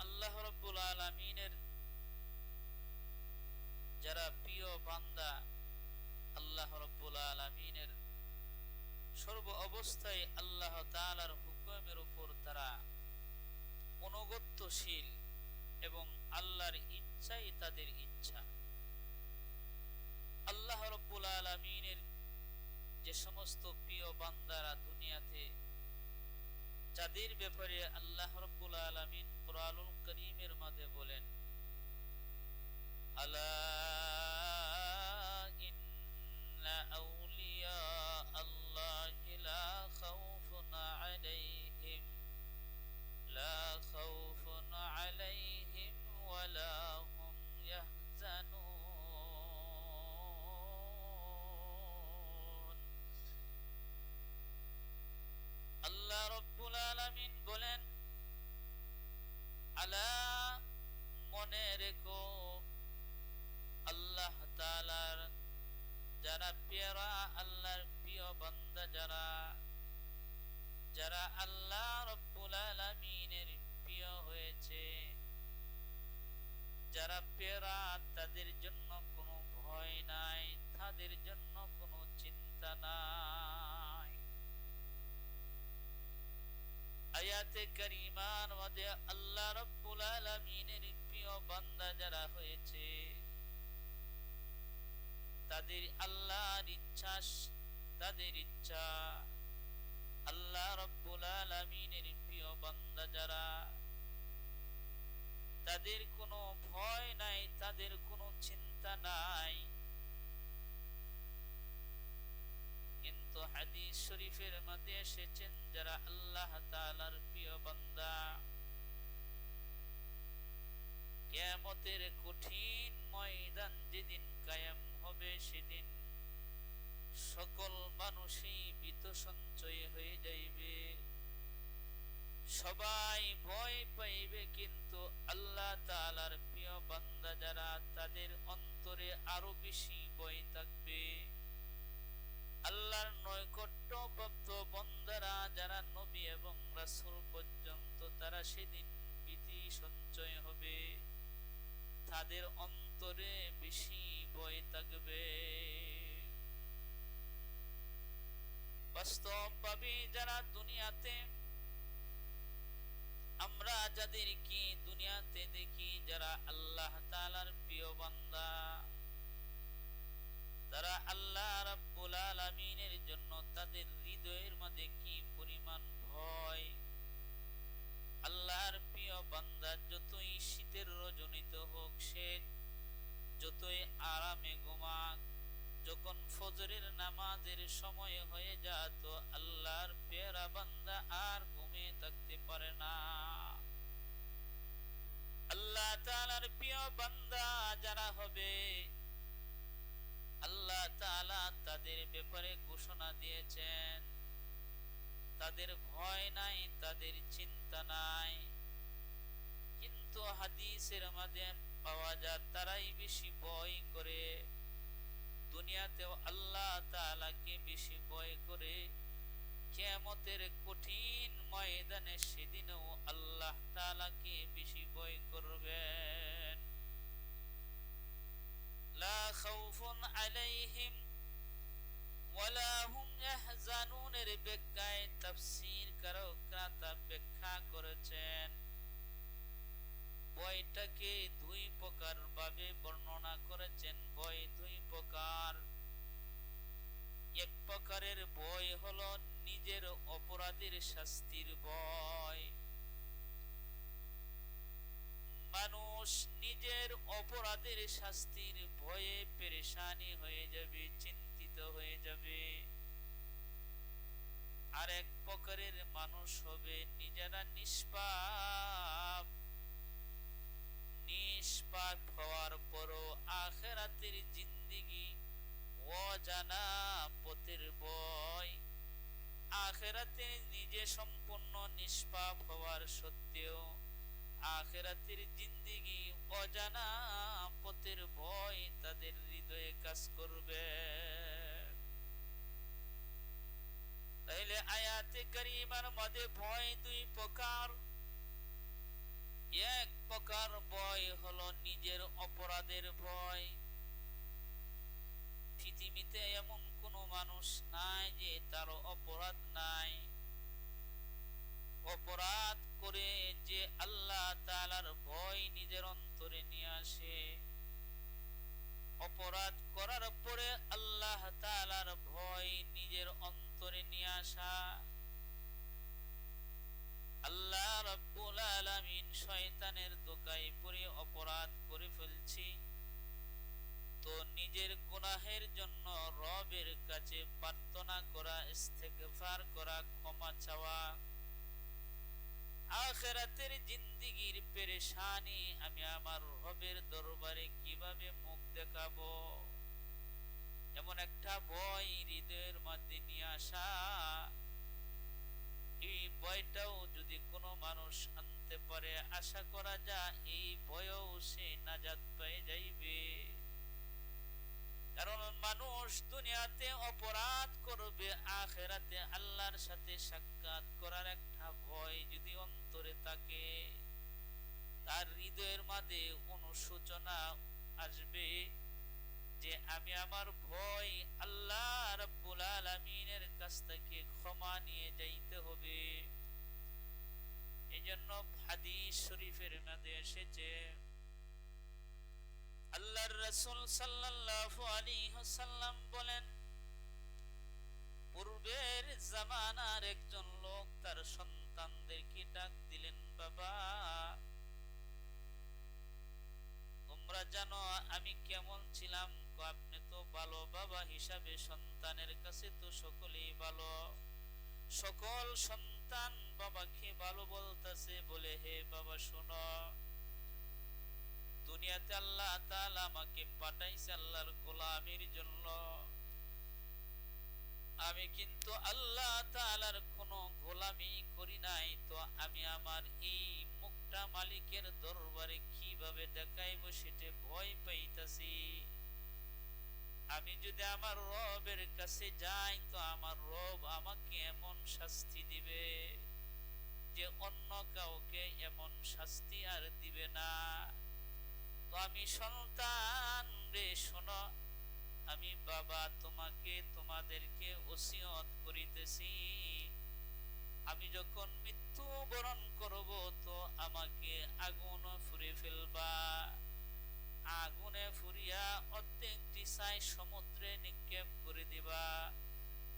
আল্লাহ রব্বুল আলমিনের যারা প্রিয় বান্দা, আল্লাহ রব্বুল আলমিনের সর্ব অবস্থায় আল্লাহ তালার হুকুমের উপর তারা অনুগত্যশীল এবং আল্লাহর ইচ্ছাই তাদের ইচ্ছা। আল্লাহ রব্বুল আলমিনের যে সমস্ত প্রিয় বান্দারা দুনিয়াতে যাদের ব্যাপারে আল্লাহ রব্বুল আলমিন কোরআনুল করিমের মাঝে বলেন, আলা ইন্না আউলিয়া আল্লাহি লা খাউফুন আলাইহিম, লা খাউফুন আলাইহিম ওয়ালা হুম ইয়াহজানুন। আলা মনে রেখো আল্লাহ তাআলার যারা পেয়ারা, আল্লাহর প্রিয় বান্দা যারা যারা আল্লাহ রব্বুল আলামিনের প্রিয় হয়েছে, যারা পেয়ারা, তাদের জন্য কোনো ভয় নাই, তাদের জন্য কোনো চিন্তা নাই। আয়াতে করিমান মধ্যে আল্লাহ রব্বুল আলামিনের প্রিয় বান্দা যারা হয়েছে, তাদের আল্লাহর ইচ্ছা, তাদের ইচ্ছা, আল্লাহ রব্বুল আলামিনের প্রিয় বান্দা যারা, তাদের কোনো ভয় নাই, তাদের কোনো চিন্তা নাই। হাদিস শরীফের মধ্যে এসেছেন যারা আল্লাহ তাআলার প্রিয় বান্দা। কিয়ামতের কঠিন ময়দান যেদিন কায়েম হবে, সেদিন সকল মানুষই বিত সঞ্চয় হয়ে যাইবে। সবাই ভয় পাইবে, কিন্তু আল্লাহ তাআলার প্রিয় বান্দা যারা, তাদের অন্তরে আরও বেশি ভয় থাকবে। আল্লাহর নৈকট্য প্রাপ্ত বন্দারা যারা নবী এবং রাসূল পর্যন্ত তারা সেদিন ভীতি সঞ্চয় হবে। তাদের অন্তরে বেশি ভয় থাকবে। বাস্তবভাবে যারা দুনিয়াতে, আমরা যাদের কি দুনিয়াতে দেখি যারা আল্লাহ তাআলার প্রিয় বান্দা তারা আল্লাহ রাব্বুল আলামিনের জন্য তাদের হৃদয়ের মধ্যে কি পরিমাণ ভয়? আল্লাহর প্রিয় বান্দা, যতই শীতের রজনীতে হোক সে যতই আরামে ঘুমাক, যখন ফজরের নামাজের সময় হয়ে যাত আল্লাহর পেয়ারা বান্দা আর ঘুমিয়ে থাকতে পারে না। আল্লাহ তাআলার প্রিয় বান্দা যারা হবে আল্লাহ তাদের ব্যাপারে ঘোষণা দিয়েছেন। তাদের ভয় নাই, তাদের চিন্তা নাই। কিন্তু হাদিসের মাঝে পাওয়া যায়, তারাই বেশি ভয় করে। দুনিয়াতেও আল্লাহ তাআলাকে বেশি ভয় করে। কিয়ামতের কঠিন ময়দানে সেদিনও আল্লাহ তাআলাকে বেশি ভয় করবেন। বয়টাকে দুই প্রকার ভাবে বর্ণনা করেছেন। বই দুই প্রকার। এক প্রকারের বই হলো নিজের অপরাধের শাস্তির বয় মানুষ নিজের অপরাধের শাস্তির ভয়ে পেরেশানি হয়ে যাবে, চিন্তিত হয়ে যাবে। আর এক প্রকারের মানুষ হবে নিজেরা নিষ্পাপ। নিষ্পাপ হওয়ার পরও আখেরাতের জিন্দিগি অজানা পথের বয়। আখেরাতে নিজে সম্পূর্ণ নিষ্পাপ হওয়ার সত্ত্বেও আখেরাতের জিন্দিগি অজানা পথের ভয় তাদের হৃদয়ে কাজ করবে। আয়াতে মধ্যে ভয় দুই প্রকার। এক করার ভয় হলো নিজের অপরাধের ভয়। পৃথিবীতে এমন কোনো মানুষ নাই যে তার অপরাধ নাই। অপরাধ করে যে আল্লাহ তালার ভয় নিজের অন্তরে নিয়ে আসে। অপরাধ করার পরে আল্লাহ তালার ভয় নিজের অন্তরে নিয়ে আসা। আল্লাহ রব্বুল আলামিন শয়তানের দোকায় পড়ে অপরাধ করে ফেলছি। তো নিজের গুনাহের জন্য রবের কাছে প্রার্থনা করা, ইস্তেগফার করা, ক্ষমা চাওয়া। আখেরাতের জিন্দিগির পেরেশানি আমি আমার রবের দরবারে কীভাবে মুখ দেখাবো? এমন একটা ভয় হৃদয়ের মধ্যে নিয়ে আসা। এই ভয়টাও যদি কোনো মানুষ আনতে পারে, আশা করা যায় এই ভয়ও সে নাজাত পেয়ে যাইবে। কারণ মানুষ দুনিয়াতে অপরাধ করবে, আখেরাতে আল্লাহর সাথে সাক্ষাৎ করার একটা ভয় যদি অন্তরে থাকে, তার হৃদয়ের মাঝে অনুশোচনা আসবে যে আমি আমার ভয় আল্লাহ রাব্বুল আলামিনের কাছ থেকে ক্ষমা নিয়ে যাইতে হবে। এজন্য হাদিস শরীফের মধ্যে এসেছে আল্লাহর রাসূল সাল্লাল্লাহু আলাইহি ওয়াসাল্লাম বলেন পূর্বের জামানার একজন লোক তার সন্তানদেরকে ডাক দিলেন, বাবা, তোমরা জানো আমি কেমন ছিলাম? আপনি তো ভালো বাবা হিসাবে সন্তানের কাছে তো সকলেই ভালো। সকল সন্তান বাবাকে ভালো বলতেছে বলে, হে বাবা, শোনো দুনিয়াতে আল্লাহ তাআলা আমাকে পাঠাইছে আল্লাহর গোলামির জন্য। আমি কিন্তু আল্লাহ তাআলার কোনো গোলামি করি নাই, তো আমি আমার এই মুখটা মালিকের দরবারে কীভাবে দেখাইব সেটা ভয় পাইতাছি। আমি যদি আমার রবের কাছে যাই, তো আমার রব আমাকে এমন শাস্তি দিবে যে অন্য কাউকে এমন শাস্তি আর দিবে না। আমি সন্তান রে, শোনো। আমি বাবা তোমাকে তোমাদেরকে ওসিয়ত করিতেছি। আমি যখন মৃত্যু বরণ করব, তো আমাকে আগুন ফুরে ফেলবা। আগুনে ফুরিয়া অর্ধেকটি ছাই সমুদ্রে নিক্ষেপ করে দিবা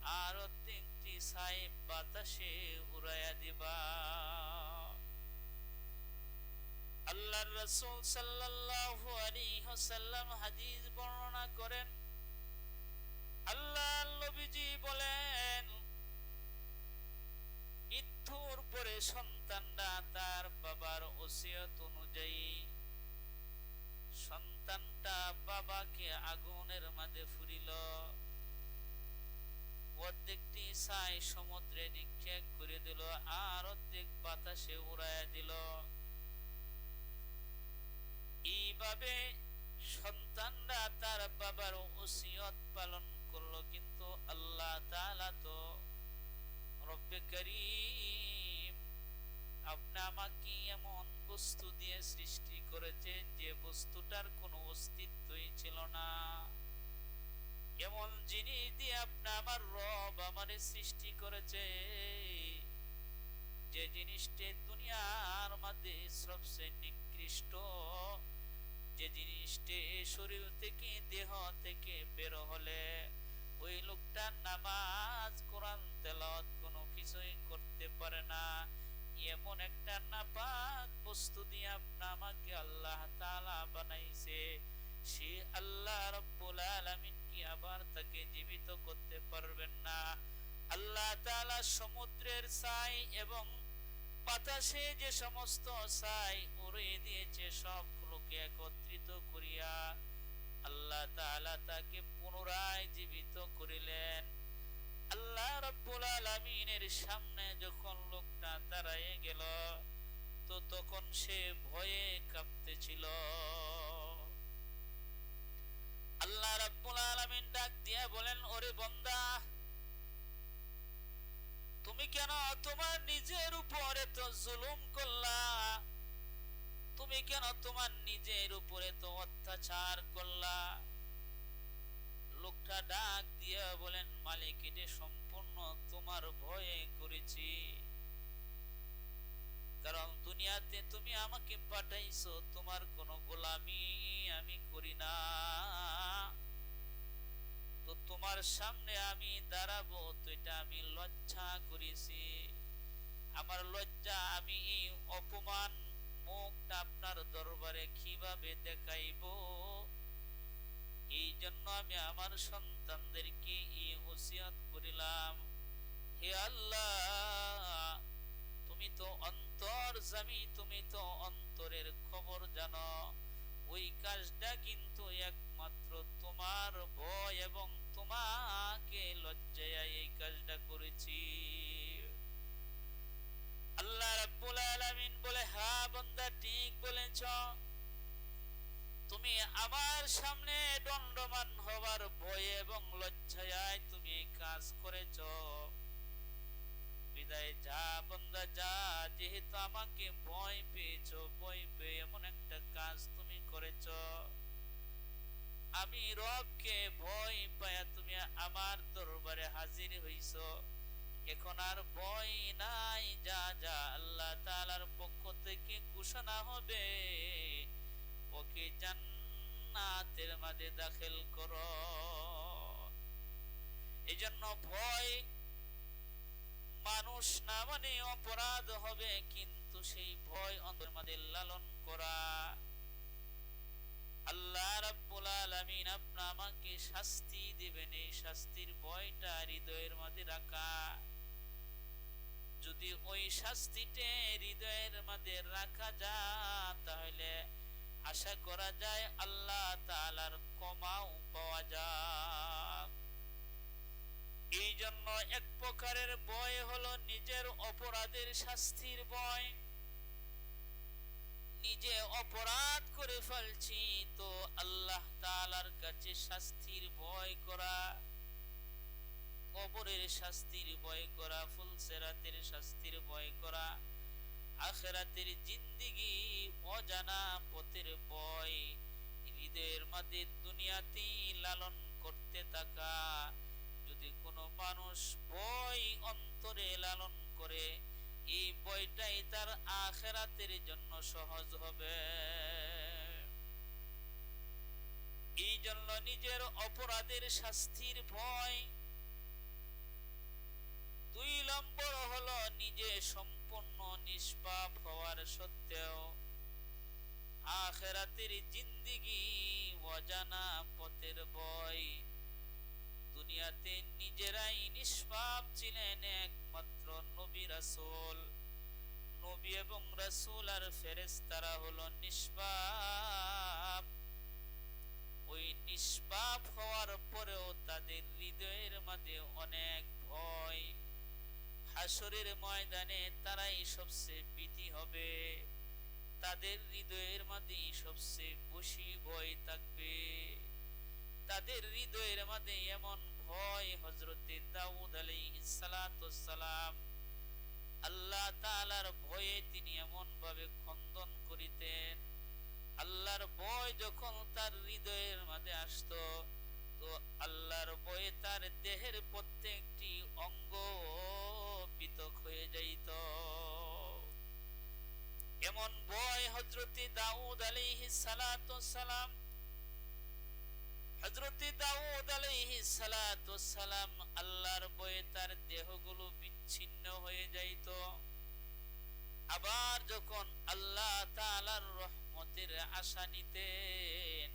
আর অর্ধেকটি ছাই বাতাসে উড়াইয়া দিবা। আল্লাহর রাসূল সাল্লাল্লাহু আলাইহি ওয়াসাল্লাম হাদিস বর্ণনা করেন। আল্লাহ নবীজি বলেন, মৃত্যুর পরে সন্তানরা তার বাবার ওসিয়ত অনুযায়ী সন্তানটা বাবাকে আগুনের মাঝে ফুরিল। অর্ধেকটি ছাই সমুদ্রে নিক্ষেপ করে দিল আর অর্ধেক বাতাসে উড়াইয়া দিল। এইভাবে সন্তানরা তার বাবার ওসিয়ত পালন করল, কিন্তু আল্লাহ তাআলা তো রব্বে আপনি আমাকে এমন বস্তু দিয়ে সৃষ্টি করেছেন যে বস্তুটার কোনো অস্তিত্বই ছিল না। এমন জিনিস দিয়ে আপনি আমার রব আমারে সৃষ্টি করেছে। যে জিনিসটি দুনিয়ার মধ্যে সবচেয়ে নিকৃষ্ট যে জিনিসটি শরীর থেকে, দেহ থেকে বের হলে ওই লোকটা নামাজ, কোরআন, তেলাওয়াত কোনো কিছুই করতে পারে না। এমন একটা নাপাক বস্তু দিয়ে আপনা আমাকে আল্লাহ তাআলা বানাইছে। সে আল্লাহ রাব্বুল আলামিন কি আবার তাকে জীবিত করতে পারবেন না? আল্লাহ তাআলা সমুদ্রের ছাই এবং বাতাসে যে সমস্ত ছাই উড়িয়ে দিয়েছে সবগুলোকে একত্রিত করিয়া আল্লাহ তাআলা তাকে পুনরায় জীবিত করিলেন। আল্লাহ রাব্বুল আলামিনের সামনে যখন লোকটা দাঁড়ায় গেল, তো তখন সে ভয়ে কাঁপতেছিল। আল্লাহ রাব্বুল আলামিন ডাক দিয়া বলেন, ওরে বন্দা, তুমি কেন তোমার নিজের উপর এত জুলুম করলা? তুমি কেন তোমার নিজের উপরে তো অত্যাচার করলা? লোকটা ডাক দিয়ে বলেন, মালিক, এটা সম্পূর্ণ তোমার ভয়ে করেছি। কারণ দুনিয়াতে তুমি আমাকে পাঠাইছো, তোমার কোনো গোলামি আমি করি না। তো তোমার সামনে আমি দাঁড়াবো, তো এটা আমি লজ্জা করেছি। আমার লজ্জা, আমি অপমান মুখটা আপনার দরবারে কীভাবে দেখাইব? এই জন্য আমি আমার সন্তানদেরকে এই করিলাম। হে আল্লাহ, তুমি তো অন্তর জামি, তুমি তো অন্তরের খবর জানো। ওই কাজটা কিন্তু একমাত্র তোমার ভয় এবং তোমাকে লজ্জায় এই কাজটা করেছি। আল্লাহ রাব্বুল আলামিন বলে হ্যাঁ বান্দা, ঠিক বলেছ। তুমি আমার সামনে দণ্ডমান হবার ভয় এবং লজ্জায় তুমি কাজ করেছ। বিদায় যা বন্দা, যা, যেহেতু আমাকে ভয় পেয়েছ, ভয় পেয়ে এমন একটা কাজ তুমি করেছ। আমি রবকে ভয় পায়া তুমি আমার দরবারে হাজির হইছ। এখন আর ভয় নাই, যা যা আল্লাহ তাআলার পক্ষ থেকে ঘোষণা হবে। ওকে জান্নাতের মাঝে দাখিল কর। এই জন্য ভয় মানুষ না মানে অপরাধ হবে, কিন্তু সেই ভয় অন্তর মাঝে লালন করা। আল্লাহ রাব্বুল আলামিন আপনা আমাকে শাস্তি দিবেন, এই শাস্তির ভয়টা হৃদয়ের মধ্যে রাখা। ওই হৃদয়ের মধ্যে রাখা যায়, তাহলে আশা করা যায় আল্লাহ তাআলার ক্ষমাও পাওয়া যায়। এই জন্য এক প্রকারের ভয় হলো নিজের অপরাধের শাস্তির ভয়। নিজে অপরাধ করে ফেলছি, তো আল্লাহ তাআলার কাছে শাস্তির ভয় করা কবরের শাস্তির ভয় করা ফুলসেরাতের শাস্তির ভয় করা, আখেরাতের জিন্দিগি অজানা পথের ভয় হৃদয়ের মধ্যে দুনিয়াতেই লালন করতে থাকা, যদি কোনো মানুষ ভয় অন্তরে লালন করে, এই বইটাই তার আখেরাতের জন্য সহজ হবে। এই জন্য নিজের অপরাধের শাস্তির ভয় দুই নম্বর হলো নিজে সম্পূর্ণ নিষ্পাপ হওয়ার সত্ত্বেও আখেরাতের জিন্দিগি অজানা পথের ভয় দুনিয়াতে নিজেরাই নিষ্পাপ ছিলেন একমাত্র নবী রাসূল। নবী এবং রাসূল আর ফেরেশতারা হলো নিষ্পাপ। ওই নিষ্পাপ হওয়ার পরেও তাদের হৃদয়ের মাঝে অনেক ভয়। হাসরের ময়দানে তারাই সবচেয়ে ভীতি হবে। তাদের হৃদয়ের মাঝে সবচেয়ে বেশি ভয় থাকবে। তাদের হৃদয়ের মাঝে এমন ভয় হজরতে দাউদ আলাইহিস সালাম। আল্লাহ তাআলার ভয়ে তিনি এমন ভাবে খন্দন করিতেন। আল্লাহর ভয় যখন তার হৃদয়ের মাঝে আসতো আল্লাহর ভয়ে তার দেহের প্রত্যেকটি অঙ্গ পৃথক হয়ে যাইত। এমন ভয় হজরতে দাউদ আলাইহিস সালাম হজরতে দাউদ আলাইহিস সালাম আল্লাহর ভয়ে তার দেহগুলো বিচ্ছিন্ন হয়ে যাইত। আবার যখন আল্লাহ তাআলার রহমতের আশা নিতেন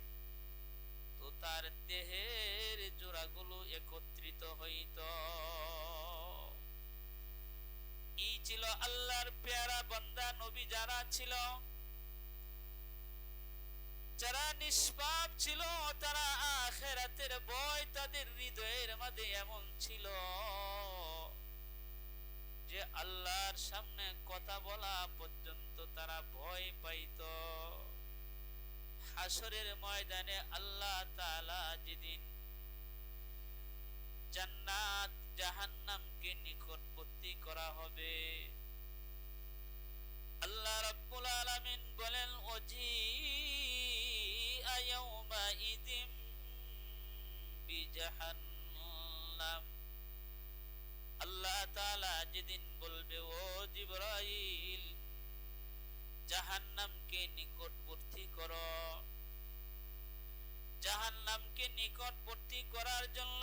তার দেহের জোড়াগুলো একত্রিত হইত। এই ছিল আল্লাহর পেয়ারা বান্দা, নবী যারা ছিল, যারা নিষ্পাপ ছিল, তারা আখেরাতের ভয় তাদের হৃদয়ের মধ্যে এমন ছিল যে আল্লাহর সামনে কথা বলা পর্যন্ত তারা ভয় পাইত। হাসরের ময়দানে আল্লাহ তাআলা যেদিন জান্নাত, জাহান্নামকে নিকটবর্তী করা হবে। আল্লাহ রাব্বুল আলামিন বলে বলেন অজি ইদিম বিজাহান্নাম। আল্লাহ তাআলা যেদিন বলবে, ও জিবরাইল জাহান্নামকে নিকটবর্তী করো। জাহান্নামকে নিকটবর্তী করার জন্য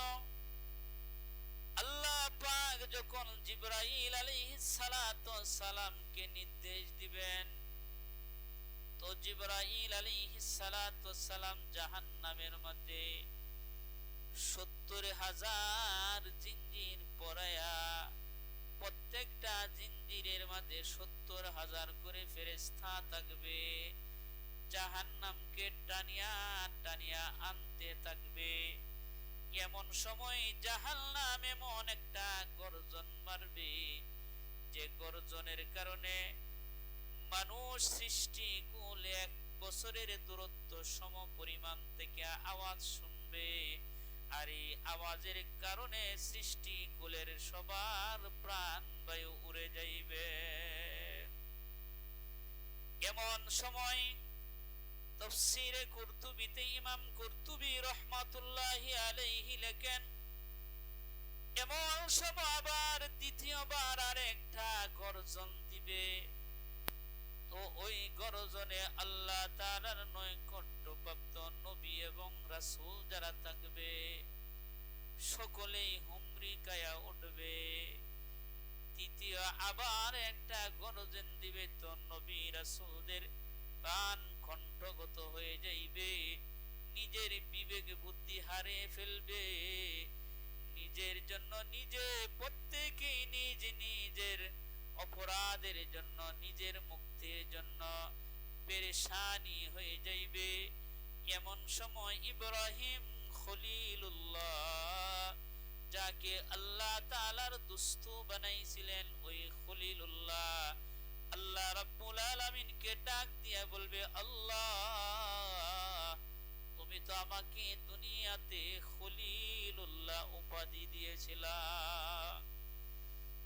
আল্লাহ পাক যখন জিব্রাইল আলাইহিস সালামকে নির্দেশ দিবেন, তো জিব্রাইল আলাইহিস সালাম জাহান্নামের মধ্যে সত্তর হাজার জিঞ্জির পরায়া প্রত্যেকটা জিঞ্জিরের মধ্যে সত্তর হাজার করে ফেরেস্তা থাকবে। জাহান্নামকে টানিয়া টানিয়া আনতে থাকবে। এমন সময় জাহান্নাম এমন একটা গর্জন মারবে, যে গর্জনের কারণে মানুষ সৃষ্টি কুল এক বছরের দূরত্ব সম পরিমাণ থেকে আওয়াজ শুনবে। আর এই আওয়াজের কারণে সৃষ্টি কুলের সবার প্রাণ বায়ু উড়ে যাইবে। এমন সময় তফসিরে কুরতুবিতে ইমাম আলাইহি লেখেন, এমন সময় আবার দ্বিতীয়বার আর একটা গর্জন দিবে। তো ওই গর্জনে আল্লাহ তাআলার নৈকট্যপ্রাপ্ত এবং রাসূল যারা থাকবে, সকলেই হুমরি কায়া উঠবে। তৃতীয়, আবার একটা গর্জন দিবে তো নবী রাসূলদের প্রাণ কণ্ঠগত হয়ে যাইবে। নিজের বিবেক বুদ্ধি হারে ফেলবে। নিজের জন্য নিজে, প্রত্যেকে নিজ নিজের অপরাধের জন্য, নিজের মুক্তির জন্য পেরেশানি হয়ে যাইবে। এমন সময় ইব্রাহিম যাকে আল্লাহ তাআলার দুস্থ বানাইছিলেন, ওই খলিলুল্লাহ আল্লাহ রাব্বুল আলামিনকে ডাক দিয়া বলবে, আল্লাহ, তুমি তো আমাকে দুনিয়াতে খলিলুল্লাহ উপাধি দিয়েছিলা।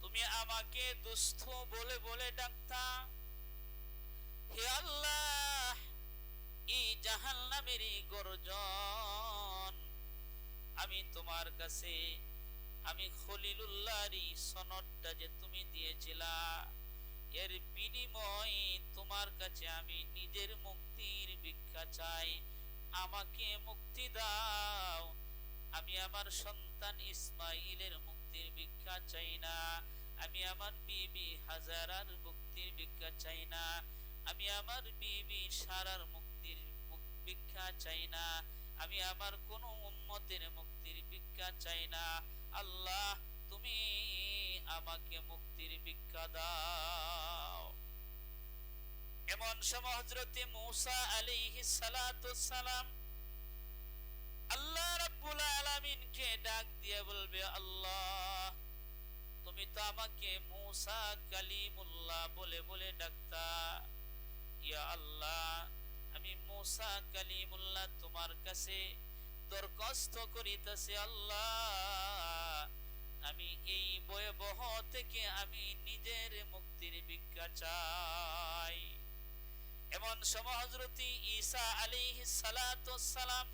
তুমি আমাকে দুস্থ বলে বলে ডাকতা। হে আল্লাহ এই জাহান্নামের গর্জন। আমি তোমার কাছে, আমি খলিলুল্লাহরই সনদটা যে তুমি দিয়েছিলা, এর বিনিময়ে তোমার কাছে আমি নিজের মুক্তির ভিক্ষা চাই। আমাকে মুক্তি দাও। আমি আমার সন্তান ইসমাইলের মুক্তির ভিক্ষা চাই না। আমি আমার বিবি হাজারার মুক্তির ভিক্ষা চাই না। আমি আমার বিবি সারার মুক্তির ভিক্ষা চাই না। আমি আমার কোন উম্মতের মুক্তির ভিক্ষা চাই না। আল্লাহ, তুমি আমাকে মুক্তির ভিক্ষা দাও। এমন সময় হজরতে মূসা সালাতু সালাম আল্লাহ রাব্বুল আলামিনকে ডাক দিয়ে বলবে, আল্লাহ, তুমি তো আমাকে মূসা কালিমুল্লাহ বলে বলে ডাকতা। ইয়া আল্লাহ আমি মূসা কালিমুল্লাহ তোমার কাছে দরখাস্ত করিতেছি আল্লাহ। আমি এই ভয়াবহ থেকে আমি নিজের মুক্তির ভিক্ষা চাই। এমন সময় হযরতি ঈসা সালাতু সালাম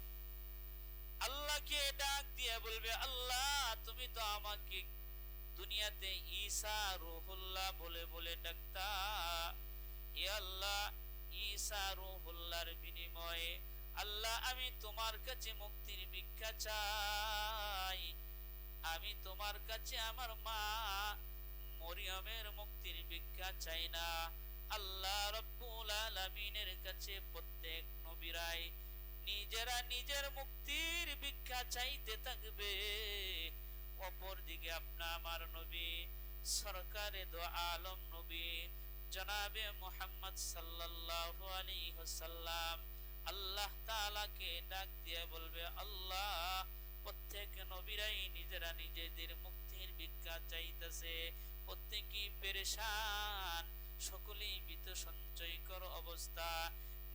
আল্লাহকে ডাক দিয়ে বলবে, আল্লাহ, তুমি তো আমাকে দুনিয়াতে ঈসা রুহুল্লাহ বলে বলে ডাকতা। এ আল্লাহ ঈসা রুহুল্লাহর বিনিময়ে, আল্লাহ, আমি তোমার কাছে মুক্তির ভিক্ষা চাই। আমি তোমার কাছে আমার মা মরিয়মের মুক্তির ভিক্ষা চাই না। আল্লাহ রব্বুল আলামিনের কাছে প্রত্যেক নবীরাই নিজেরা নিজের মুক্তির ভিক্ষা চাইতে থাকবে। অপর দিকে আপনা আমার নবী, সরকারে দো আলম নবী জনাবে মোহাম্মদ সাল্লাল্লাহু আলাইহি ওয়াসাল্লাম, আল্লাহ তাআলাকে ডাক দিয়ে বলবে, আল্লাহ, প্রত্যেক নবীরাই নিজেরা নিজেদের মুক্তির ভিক্ষা চাইতেছে। প্রত্যেকই পেরেশান, সকলেই বিত সঞ্চয়কর অবস্থা।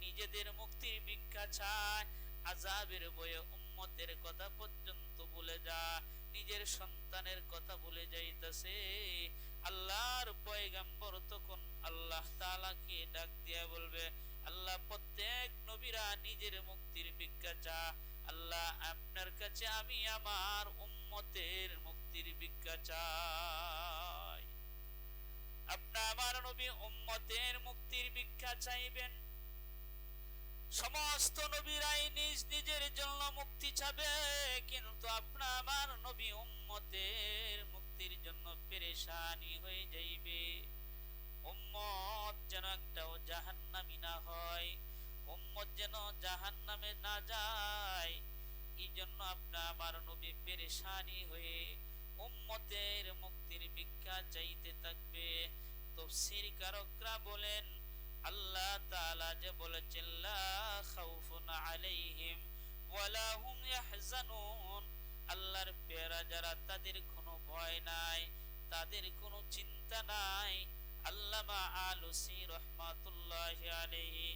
নিজেদের মুক্তির ভিক্ষা চায় আজাবের বয়ে উম্মতের কথা পর্যন্ত ভুলে যা, নিজের সন্তানের কথা ভুলে যাইতেছে। আল্লাহর পয়গাম্বর তখন আল্লাহ তাআলাকে ডাক দিয়া বলবে, আল্লাহ প্রত্যেক নবীরা নিজের মুক্তির ভিক্ষা চা আল্লাহ আপনার কাছে আমি আমার উম্মতের মুক্তির ভিক্ষা চাই। আপনি আমার নবী উম্মতের মুক্তির ভিক্ষা চাইবেন। সমস্ত নবীরাই নিজ নিজের জন্য মুক্তি চাবে, কিন্তু আপনা আমার নবী উম্মতের মুক্তির জন্য পেরেশানি হয়ে যাইবে। উম্মত যেন একটাও জাহান্নামি না হয়। উম্মত যেন জাহান্নামে না যায়। এই জন্য আপনা আমার নবী পেরেশানি হয়ে উম্মতের মুক্তির ভিক্ষা চাইতে থাকবে। তফসির কারকরা বলেন, আল্লাহ তাআলা যে বলেছেন, লা খাউফুন আলাইহিম ওয়ালা ইয়াহজানুন। আল্লাহর পেয়ারা যারা তাদের ভয় নাই, তাদের কোনো চিন্তা নাই। আল্লামা আলুসি রহমাতুল্লাহি আলাইহি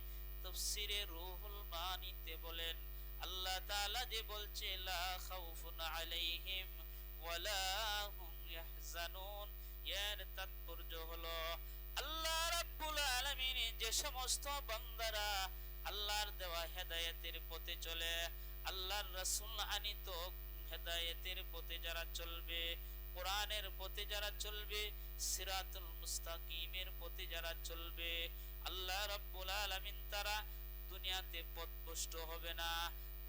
তাফসিরে রুহুল মানিতে বলেন, আল্লাহ তাআলা যে বলছে, লা খাউফুন আলাইহিম ওয়ালা হুম ইয়াহজানুন। এর তাৎপর্য হলো, আল্লাহ রাব্বুল আলামিন যে সমস্ত বান্দারা আল্লাহর দেওয়া হেদায়েতের পথে চলে, আল্লাহর রাসূল আনিত হেদায়েতের পথে যারা চলবে কোরআনের পথে যারা চলবে, সিরাতুল মুস্তাকিমের পথে যারা চলবে, আল্লাহ রাব্বুল আলামিন তারা দুনিয়াতে পথভ্রষ্ট হবে না।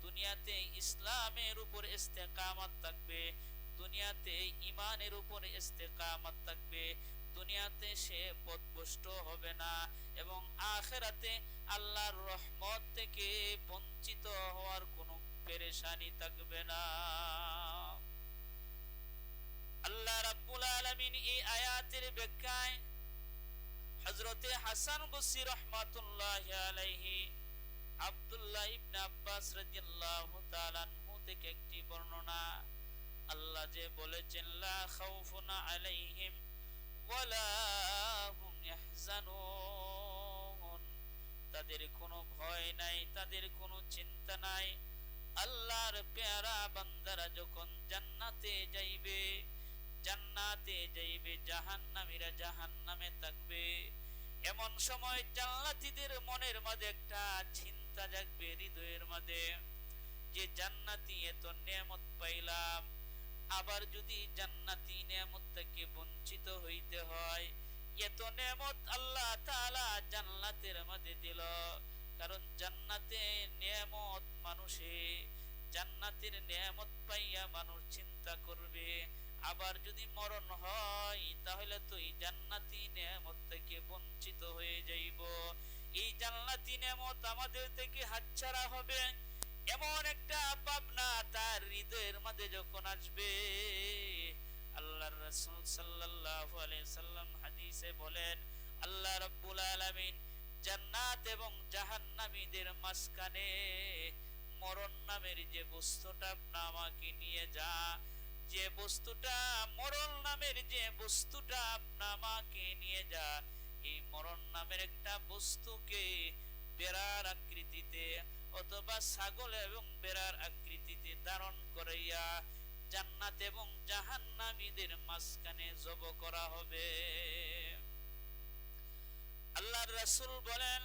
দুনিয়াতে ইসলামের উপর ইস্তেকামত থাকবে, দুনিয়াতে ইমানের উপর ইস্তেকামত থাকবে, দুনিয়াতে সে পথভ্রষ্ট হবে না এবং আখেরাতে আল্লাহর রহমত থেকে বঞ্চিত হওয়ার কোনো পেরেশানি থাকবে না। আল্লাহ রাব্বুল আলামিন এই আয়াতের ব্যাখ্যায় হযরতে হাসান বসরি রাহমাতুল্লাহি আলাইহি আব্দুল্লাহ ইবনে আব্বাস রাদিয়াল্লাহু তাআলা থেকে একটি বর্ণনা আল্লাহ যে বলেছেন, লা খাউফুন আলাইহিম তাদের কোনো ভয় নাই, তাদের কোনো চিন্তা নাই। আল্লাহর পেয়ারা বান্দারা যখন জান্নাতে যাইবে জান্নাতে যাইবে, জাহান্নামীরা জাহান্নামে থাকবে। এমন সময় জান্নাতীদের মনের মাঝে একটা চিন্তা জাগবে, হৃদয়ের মাঝে যে, জান্নাতি এত নেয়ামত পাইলাম। আবার যদি জান্নাতি নেয়ামত থেকে বঞ্চিত হইতে হয়, এত নেয়ামত আল্লাহ তাআলা জান্নাতের মধ্যে দিল। কারণ জান্নাতে নেয়ামত মানুষে, জান্নাতের নেয়ামত পাইয়া মানুষ চিন্তা করবে আবার যদি মরণ হয়, তাহলে তো এই জান্নাতি নেয়ামত থেকে বঞ্চিত হয়ে যাইব। এই জান্নাতি নেয়ামত আমাদের থেকে হাতছাড়া হবে। এমন একটা ভাবনা তার হৃদয়ের মধ্যে যখন আসবে, আল্লাহর রাসূল আলাইহি সাল্লাম হাদিসে বলেন, আল্লাহ রাব্বুল আলামিন জান্নাত এবং জাহান্নামীদের মাঝখানে মরণ নামের যে বস্তুটা আমাকে নিয়ে যা যে বস্তুটা মরণ নামের যে বস্তুটা আমাকে নিয়ে যা এই মরণ নামের একটা বস্তুকে বেড়ার আকৃতিতে অথবা ছাগল এবং বেড়ার আকৃতিতে ধারণ করাইয়া জান্নাত এবং জাহান্নামীদের মাঝখানে জব করা হবে। আল্লাহর রাসূল বলেন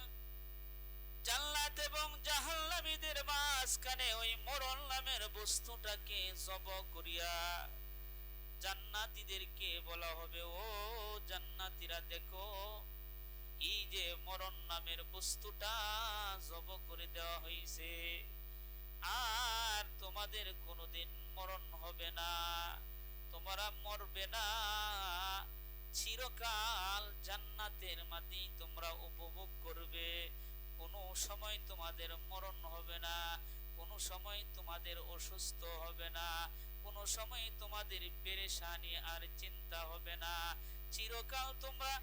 জান্নাত এবং জাহান্নামীদের মাঝখানে ওই মরণ নামের বস্তুটাকে জব করিয়া জান্নাতীদেরকে বলা হবে, ও জান্নাতীরা দেখো, এই যে মরণ নামের বস্তুটা জব করে দেওয়া হয়েছে আর তোমাদের কোনোদিন মরণ হবে না, তোমরা মরবে না। চিরকাল জান্নাতের মাটি তোমরা উপভোগ করবে। কোনো সময় তোমাদের মরণ হবে না, কোনো সময় তোমাদের অসুস্থ হবে না, কোনো সময় তোমাদের পেরেশানি আর চিন্তা হবে না। চিরকাল তোমরা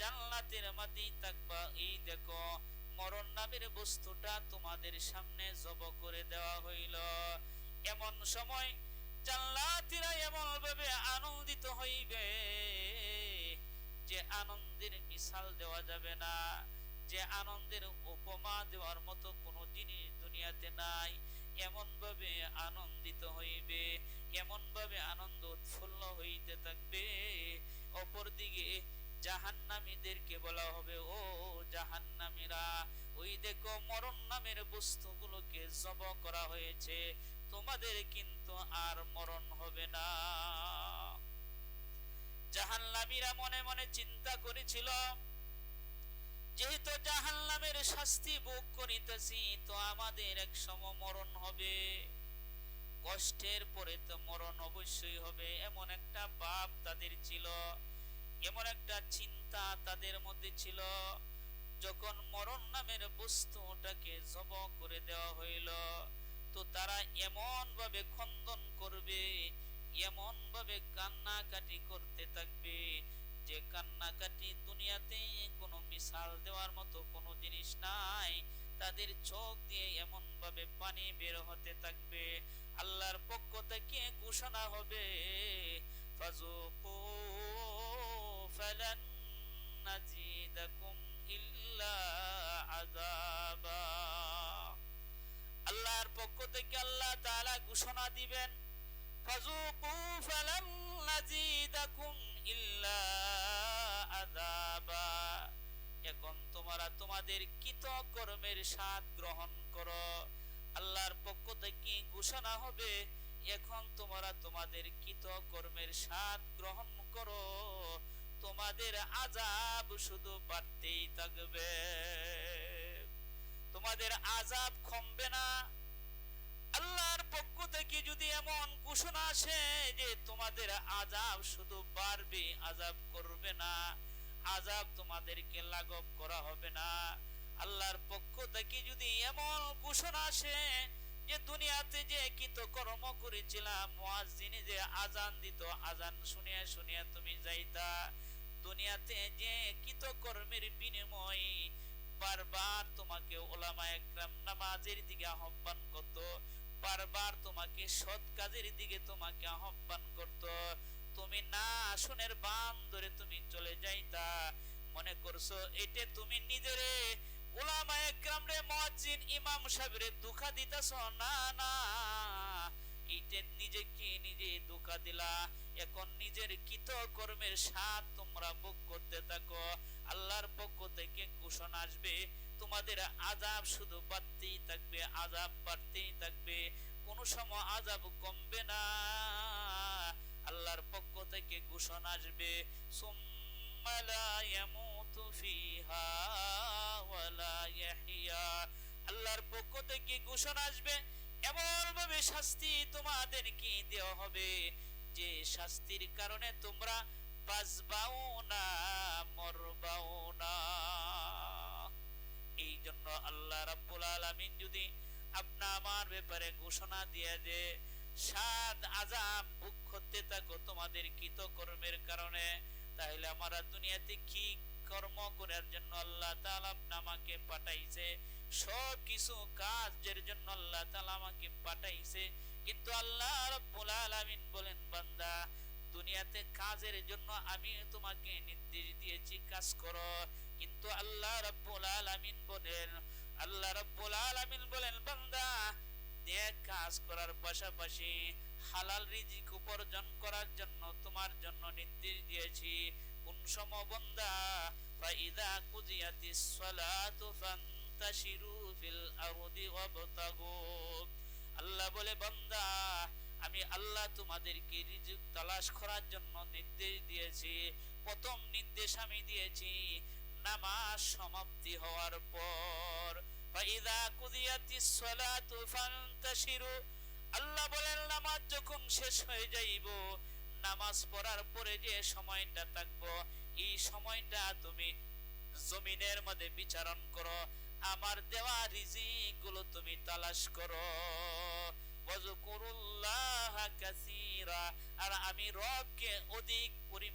জান্নাতের মাঝে থাকবা। এই দেখো, মরণ নামের বস্তুটা তোমাদের সামনে জব করে দেওয়া হইল। এমন সময় জান্নাতীরা এমন ভাবে আনন্দিত হইবে যে আনন্দের মিশাল দেওয়া যাবে না। যে আনন্দের উপমা দেওয়ার মতো কোনো জিনিস দুনিয়াতে নাই। এমন ভাবে আনন্দিত হইবে এমন ভাবে আনন্দ উৎফুল্ল হইতে থাকবে। অপরদিকে জাহান্নামীদেরকে বলা হবে, ও জাহান্নামীরা, ওই দেখো মরণ নামের বস্তুগুলোকে জব করা হয়েছে, তোমাদের কিন্তু আর মরণ হবে না। জাহান্নামীরা মনে মনে চিন্তা করেছিল যেহেতু জাহান্নামের শাস্তি ভোগ করিতেছি, তো আমাদের এক সময় মরণ হবে। কষ্টের পরে তো মরণ অবশ্যই হবে। এমন একটা ভাব তাদের ছিল, এমন একটা চিন্তা তাদের মধ্যে ছিল, যখন মরণ নামের বস্তুটাকে জব করে দেওয়া হইল, তো তারা এমন ভাবে খন্দন করবে এমন ভাবে কান্নাকাটি করতে থাকবে যে কান্নাকাটি দুনিয়াতে কোনো মিসাল দেওয়ার মতো কোনো জিনিস নাই, তাদের চোখ দিয়ে এমন ভাবে পানি বের হতে থাকবে। আল্লাহর পক্ষ থেকে ঘোষণা হবে আল্লাহর পক্ষ থেকে আল্লাহ তাআলা ঘোষণা দিবেন ফাজুকু ফালান নাজিদাকুম এখন তোমরা তোমাদের কৃত কর্মের স্বাদ গ্রহণ করো। আল্লাহর পক্ষ থেকে ঘোষণা হবে, এখন তোমরা তোমাদের কৃত কর্মের স্বাদ গ্রহণ করো। তোমাদের আজাব শুধু বাড়তেই থাকবে। তোমাদের আজাব কমবে না আল্লাহর পক্ষ থেকে যদি এমন ঘোষণা আসে যে তোমাদের আজাব শুধু বাড়বে আজাব করবে না আজাব তোমাদেরকে লাঘব করা হবে না। আল্লাহর পক্ষ থেকে যদি এমন ঘোষণা আসে যে দুনিয়াতে যে কিত কর্ম করেছিলাম, মুয়াজ্জিনে যে আজান দিত আজান শুনিয়া শুনিয়া তুমি যাইতা। দুনিয়াতে যে কিত কর্মের বিনিময় বারবার তোমাকে ওলামা একরাম নামাজের দিকে আহ্বান করত। বারবার তোমাকে সৎ কাজের দিকে তোমাকে আহ্বান করত। তুমি না আসনের বাম ধরে তুমি চলে যাইতা। মনে করছ, এটা তুমি নিজেরে ওলামা একরাম রে ইমাম সাহেবরে দুঃখা দিতাছ? না না। এইটা নিজেকে নিজে ধোকা দিলা? এখন নিজের কৃত কর্মের স্বাদ তোমরা ভোগ করতে থাকো। আল্লাহর পক্ষ থেকে ঘোষণা আসবে তোমাদের আজাব শুধু বাড়তেই থাকবে আজাব বাড়তেই থাকবে। কোন সময় আজাব কমবে না। আল্লাহর পক্ষ থেকে ঘোষণা আসবে আল্লাহর পক্ষ থেকে ঘোষণা আসবে এমন ভাবে শাস্তি তোমাদেরকে দেওয়া হবে। যে শাস্তির কারণে তোমরা বাঁচবাও না, মরবাও না। এই জন্য আল্লাহ রাব্বুল আলামিন যদি আপনা আমার ব্যাপারে ঘোষণা দিয়ে যে সাত আজাব ভোগ করতে থাকো তোমাদের কৃত কর্মের কারণে, তাহলে আমরা দুনিয়াতে কি কর্ম করার জন্য আল্লাহ তাআলা আমাকে পাঠাইছে? সব কিছু কাজের জন্য আল্লাহ তাআলা আমাকে পাঠাইছে। কিন্তু আল্লাহ রাব্বুল আলামিন বলেন, বান্দা, দুনিয়াতে কাজের জন্য আমি তোমাকে নির্দেশ দিয়েছি, কাজ করো। কিন্তু আল্লাহ রাব্বুল আলামিন বলেন, আল্লাহ রাব্বুল আলামিন বলেন, বান্দা, দেখ কাজ করার পাশাপাশি হালাল রিজিক উপার্জন করার জন্য তোমার জন্য নির্দেশ দিয়েছি। কোন সময় বান্দা, ফাইদা কুজিয়াতিস সালাতু ফান্তাশিরু ফিল আরদি ওয়াবতাগু। আল্লাহ বলে, বান্দা, আমি আল্লাহ তোমাদেরকে রিজিক তালাশ করার জন্য নির্দেশ দিয়েছি। প্রথম নির্দেশ আমি দিয়েছি নামাজ সমাপ্তি হওয়ার পর ফাইদা ফান্তাশিরু। আল্লাহ বলেন, নামাজ যখন শেষ হয়ে যাইব, নামাজ পড়ার পরে যে সময়টা এই সময়টা তুমি জমিনের মধ্যে বিচারণ করো, আমার দেওয়া রিজিকগুলো তুমি তালাশ করো। আর আমি রবকে অধিক পরিমাণ